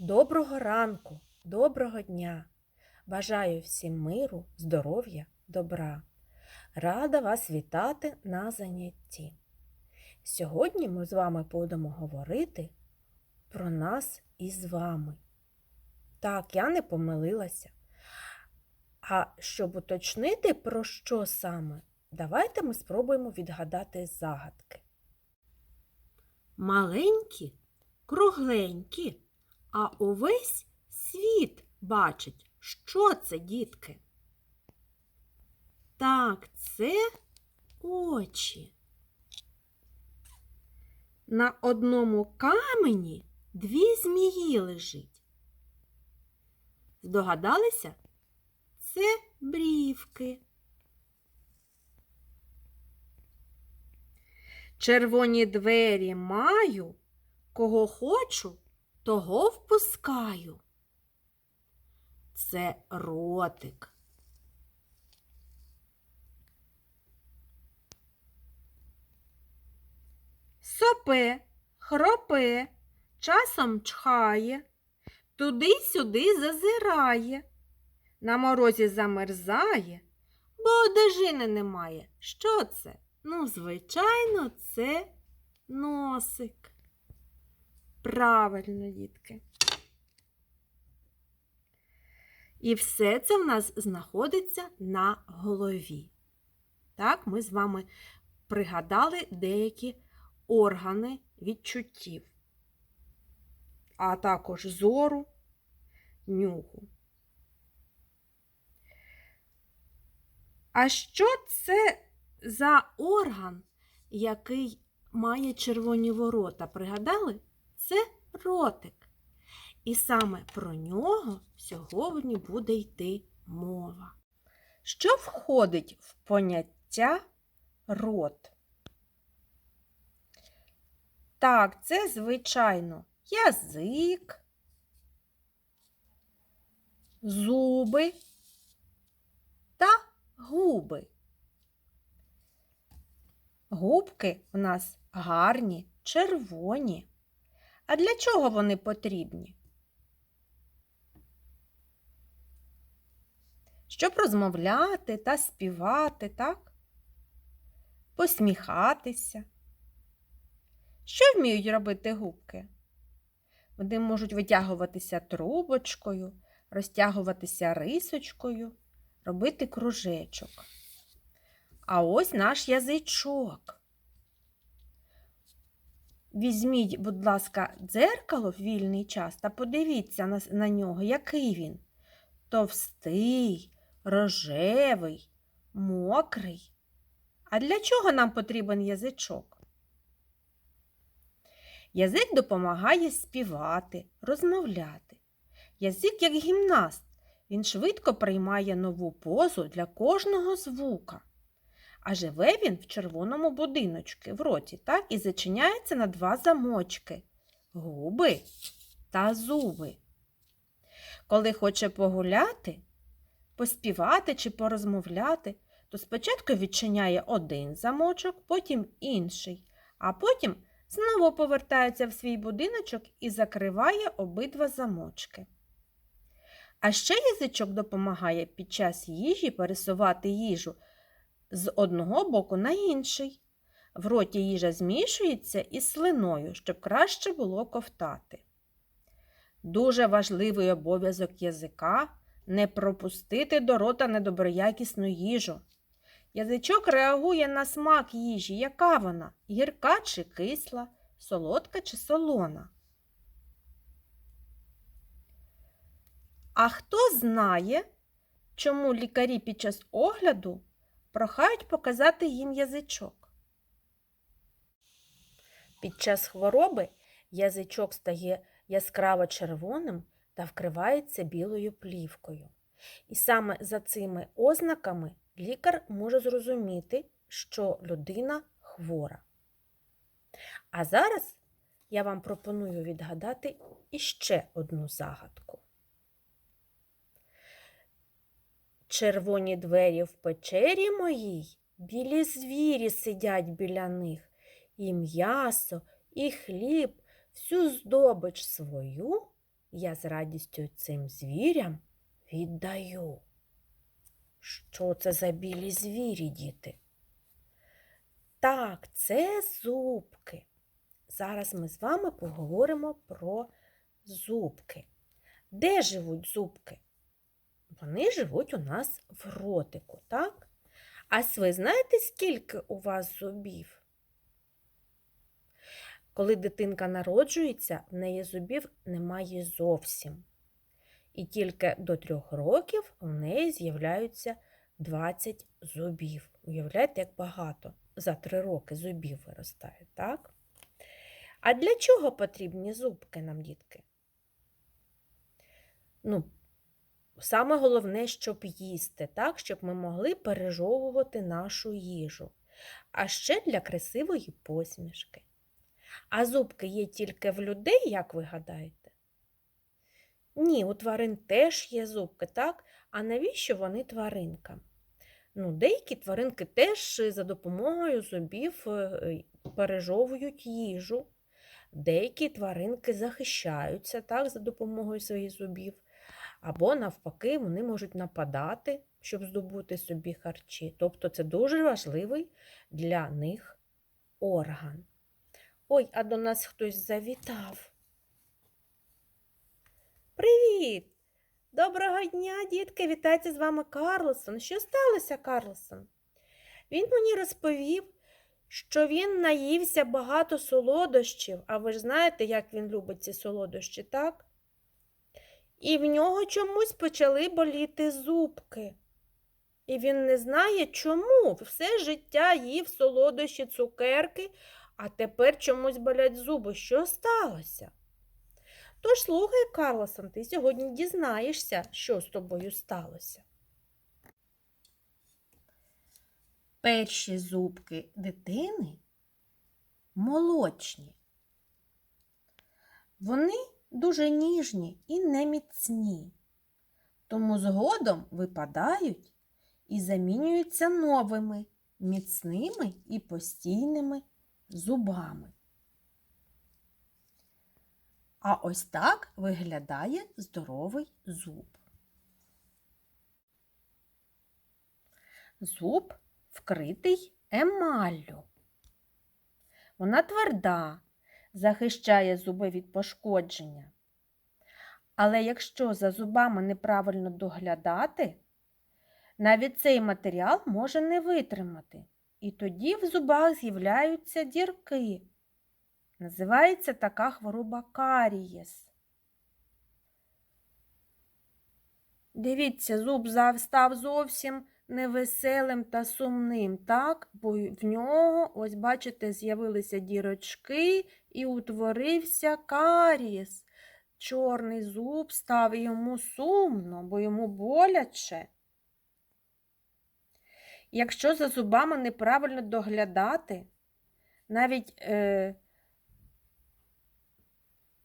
Доброго ранку, доброго дня! Бажаю всім миру, здоров'я, добра. Рада вас вітати на занятті. Сьогодні ми з вами будемо говорити про нас із вами. Так, я не помилилася. А щоб уточнити, про що саме, давайте ми спробуємо відгадати загадки. Маленькі, кругленькі, а увесь світ бачить. Що це, дітки? Так, це очі. На одному камені дві змії лежить. Здогадалися? Це брівки. Червоні двері маю, кого хочу, того впускаю. Це ротик. Сопе, хропе, часом чхає, туди-сюди зазирає, на морозі замерзає, бо одежини немає. Що це? Ну, звичайно, це носик. Правильно, дітки. І все це в нас знаходиться на голові. Так, ми з вами пригадали деякі органи відчуттів, а також зору, нюху. А що це за орган, який має червоні ворота? Пригадали? Це ротик. І саме про нього сьогодні буде йти мова. Що входить в поняття рот? Так, це, звичайно, язик, зуби та губи. Губки у нас гарні, червоні. А для чого вони потрібні? Щоб розмовляти та співати, так? Посміхатися. Що вміють робити губки? Вони можуть витягуватися трубочкою, розтягуватися рисочкою, робити кружечок. А ось наш язичок. Візьміть, будь ласка, дзеркало в вільний час та подивіться на, на нього, який він. Товстий, рожевий, мокрий. А для чого нам потрібен язичок? Язик допомагає співати, розмовляти. Язик як гімнаст. Він швидко приймає нову позу для кожного звука. А живе він в червоному будиночку в роті, так, і зачиняється на два замочки губи та зуби. Коли хоче погуляти, поспівати чи порозмовляти, то спочатку відчиняє один замочок, потім інший, а потім знову повертається в свій будиночок і закриває обидва замочки. А ще язичок допомагає під час їжі пересувати їжу з одного боку на інший. В роті їжа змішується із слиною, щоб краще було ковтати. Дуже важливий обов'язок язика не пропустити до рота недоброякісну їжу. Язичок реагує на смак їжі, яка вона гірка чи кисла, солодка чи солона. А хто знає, чому лікарі під час огляду прохають показати їм язичок? Під час хвороби язичок стає яскраво червоним та вкривається білою плівкою. І саме за цими ознаками лікар може зрозуміти, що людина хвора. А зараз я вам пропоную відгадати іще одну загадку. Червоні двері в печері моїй, білі звірі сидять біля них, і м'ясо, і хліб, всю здобич свою я з радістю цим звірям віддаю. Що це за білі звірі, діти? Так, це зубки. Зараз ми з вами поговоримо про зубки. Де живуть зубки? Вони живуть у нас в ротику, так? А ви знаєте, скільки у вас зубів? Коли дитинка народжується, в неї зубів немає зовсім. І тільки до трьох років у неї з'являються 20 зубів. Уявляєте, як багато за три роки зубів виростає, так? А для чого потрібні зубки нам, дітки? Ну, саме головне, щоб їсти, так, щоб ми могли пережовувати нашу їжу. А ще для красивої посмішки. А зубки є тільки в людей, як ви гадаєте? Ні, у тварин теж є зубки, так? А навіщо вони тваринкам? Ну, деякі тваринки теж за допомогою зубів е, пережовують їжу. Деякі тваринки захищаються так, за допомогою своїх зубів. Або, навпаки, вони можуть нападати, щоб здобути собі харчі. Тобто це дуже важливий для них орган. Ой, а до нас хтось завітав. Привіт! Доброго дня, дітки! Вітається з вами Карлсон. Що сталося, Карлсон? Він мені розповів, що він наївся багато солодощів, а ви ж знаєте, як він любить ці солодощі, так? І в нього чомусь почали боліти зубки. І він не знає, чому все життя їв солодощі, цукерки, а тепер чомусь болять зуби. Що сталося? Тож слухай, Карлосон, ти сьогодні дізнаєшся, що з тобою сталося. Перші зубки дитини молочні. Вони дуже ніжні і неміцні, тому згодом випадають і замінюються новими, міцними і постійними зубами. А ось так виглядає здоровий зуб. Зуб вкритий емаллю. Вона тверда, захищає зуби від пошкодження. Але якщо за зубами неправильно доглядати, навіть цей матеріал може не витримати. І тоді в зубах з'являються дірки. Називається така хвороба карієс. Дивіться, зуб став зовсім невеселим та сумним, так? Бо в нього, ось бачите, з'явилися дірочки і утворився карієс. Чорний зуб став йому сумно, бо йому боляче. Якщо за зубами неправильно доглядати, навіть е,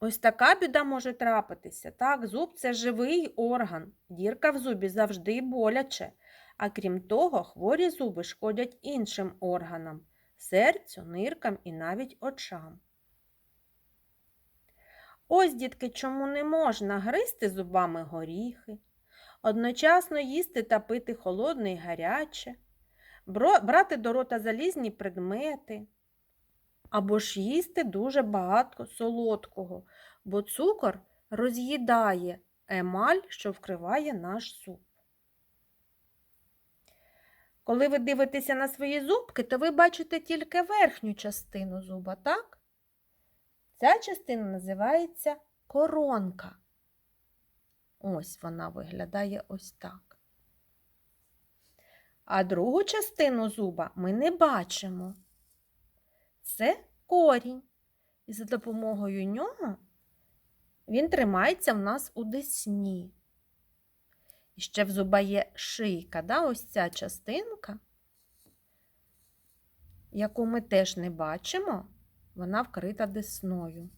ось така біда може трапитися. Так, Зуб це живий орган, дірка в зубі завжди боляче. А крім того, хворі зуби шкодять іншим органам серцю, ниркам і навіть очам. Ось, дітки, чому не можна гризти зубами горіхи, одночасно їсти та пити холодне і гаряче, брати до рота залізні предмети, або ж їсти дуже багато солодкого, бо цукор роз'їдає емаль, що вкриває наш зуб. Коли ви дивитеся на свої зубки, то ви бачите тільки верхню частину зуба, так? Ця частина називається коронка. Ось вона виглядає ось так. А другу частину зуба ми не бачимо. Це корінь. І за допомогою нього він тримається в нас у десні. І ще в зуба є шийка, да? ось ця частинка, яку ми теж не бачимо, вона вкрита десною.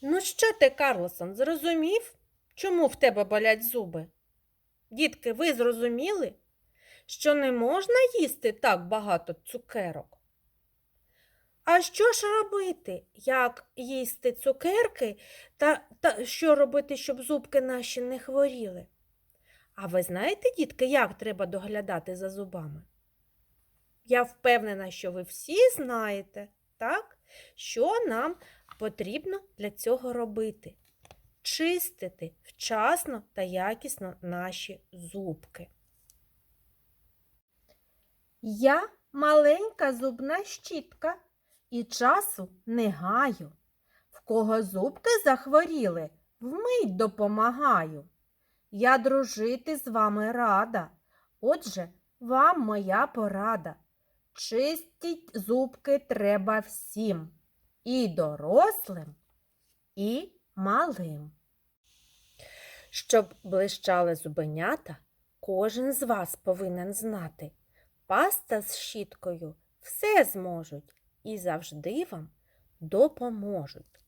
Ну, що ти, Карлосон, зрозумів, чому в тебе болять зуби? Дітки, ви зрозуміли, що не можна їсти так багато цукерок? А що ж робити? Як їсти цукерки та, та що робити, щоб зубки наші не хворіли? А ви знаєте, дітки, як треба доглядати за зубами? Я впевнена, що ви всі знаєте, так? що нам потрібно для цього робити? Чистити вчасно та якісно наші зубки. Я маленька зубна щітка і часу не гаю. В кого зубки захворіли, вмить допомагаю. Я дружити з вами рада. Отже, вам моя порада. Чистіть зубки треба всім, і дорослим, і малим. Щоб блищали зубенята, кожен з вас повинен знати. Паста з щіткою все зможуть і завжди вам допоможуть.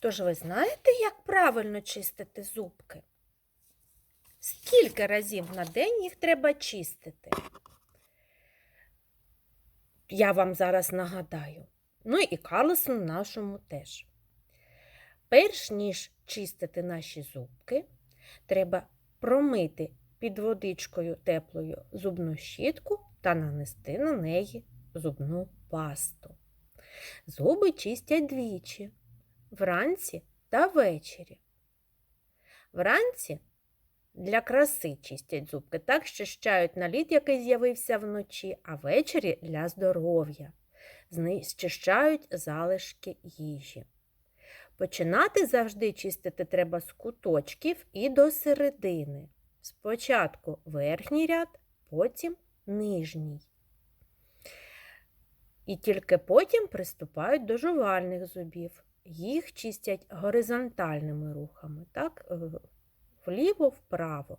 Тож ви знаєте, як правильно чистити зубки? Скільки разів на день їх треба чистити? Я вам зараз нагадаю. Ну і Карлосу нашому теж. Перш ніж чистити наші зубки, треба промити під водичкою теплою зубну щітку та нанести на неї зубну пасту. Зуби чистять двічі вранці та ввечері. Вранці для краси чистять зубки, так що щають наліт, який з'явився вночі, а ввечері для здоров'я. Зчищають залишки їжі. Починати завжди чистити треба з куточків і до середини. Спочатку верхній ряд, потім нижній. І тільки потім приступають до жувальних зубів. Їх чистять горизонтальними рухами, так, е, вліво-вправо.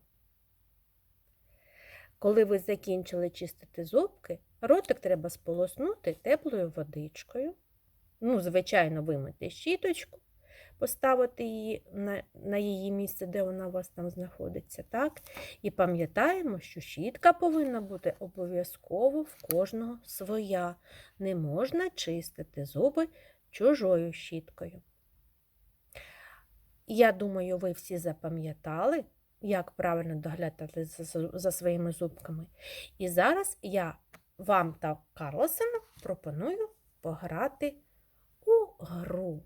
Коли ви закінчили чистити зубки, ротик треба сполоснути теплою водичкою. Ну, звичайно, вимити щіточку, поставити її на, на її місце, де вона у вас там знаходиться. так? І пам'ятаємо, що щітка повинна бути обов'язково в кожного своя. Не можна чистити зуби чужою щіткою. Я думаю, ви всі запам'ятали, як правильно доглядати за, своїми зубками. І зараз я вам та Карлосону пропоную пограти у гру.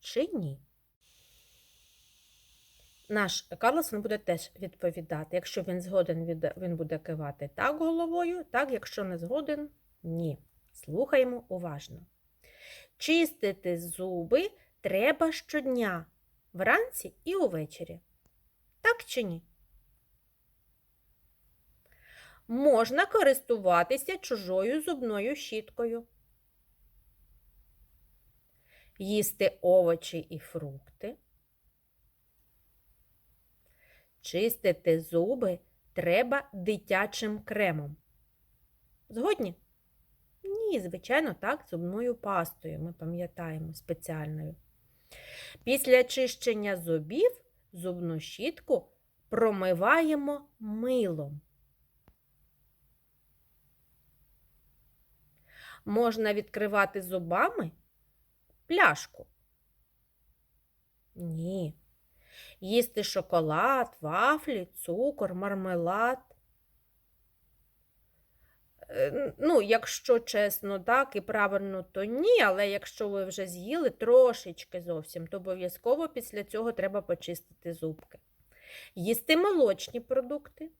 Чи ні? Наш Карлосон буде теж відповідати. Якщо він згоден, він буде кивати так головою, так, якщо не згоден, ні. Слухаємо уважно. Чистити зуби треба щодня, вранці і увечері. Так чи ні? Можна користуватися чужою зубною щіткою. Їсти овочі і фрукти. Чистити зуби треба дитячим кремом. Згодні? Ні, звичайно, так, зубною пастою, ми пам'ятаємо спеціальною. Після чищення зубів зубну щітку промиваємо милом. Можна відкривати зубами пляшку? Ні. Їсти шоколад, вафлі, цукор, мармелад. Е, ну, якщо чесно, так і правильно, то ні, але якщо ви вже з'їли трошечки зовсім, то обов'язково після цього треба почистити зубки. Їсти молочні продукти.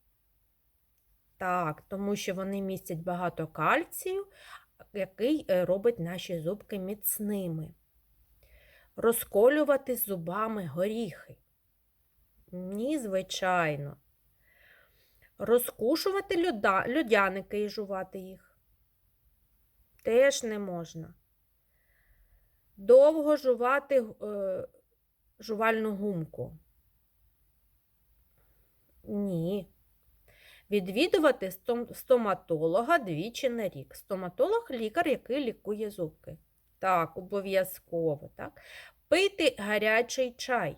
Так, тому що вони містять багато кальцію, який е, робить наші зубки міцними. Розколювати зубами горіхи. Ні, звичайно. Розкушувати льода, льодяники і жувати їх. Теж не можна. Довго жувати е, жувальну гумку. Ні. Відвідувати стоматолога двічі на рік. Стоматолог лікар, який лікує зубки. Так, обов'язково. так. Пити гарячий чай.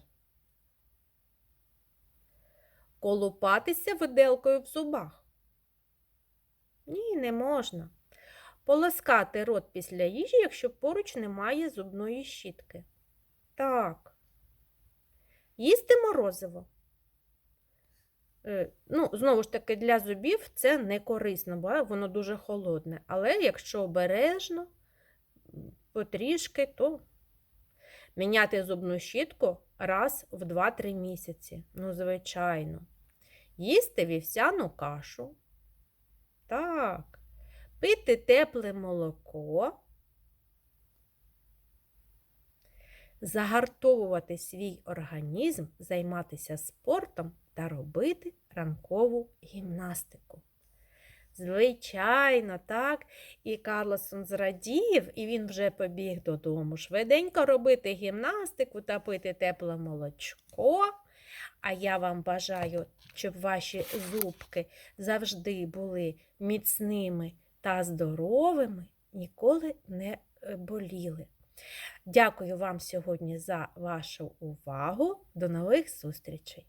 Колупатися виделкою в зубах. Ні, не можна. Полоскати рот після їжі, якщо поруч немає зубної щітки. Так. Їсти морозиво. Е, Ну, знову ж таки, для зубів це не корисно, бо воно дуже холодне. Але якщо обережно, потрішки, то міняти зубну щітку раз в 2-3 місяці. Ну, звичайно. Їсти вівсяну кашу. Так. Пити тепле молоко. Загартовувати свій організм, займатися спортом та робити ранкову гімнастику. Звичайно, так. І Карлосон зрадів, і він вже побіг додому. Швиденько робити гімнастику та пити тепле молочко. А я вам бажаю, щоб ваші зубки завжди були міцними та здоровими, ніколи не е, боліли. Дякую вам сьогодні за вашу увагу. До нових зустрічей!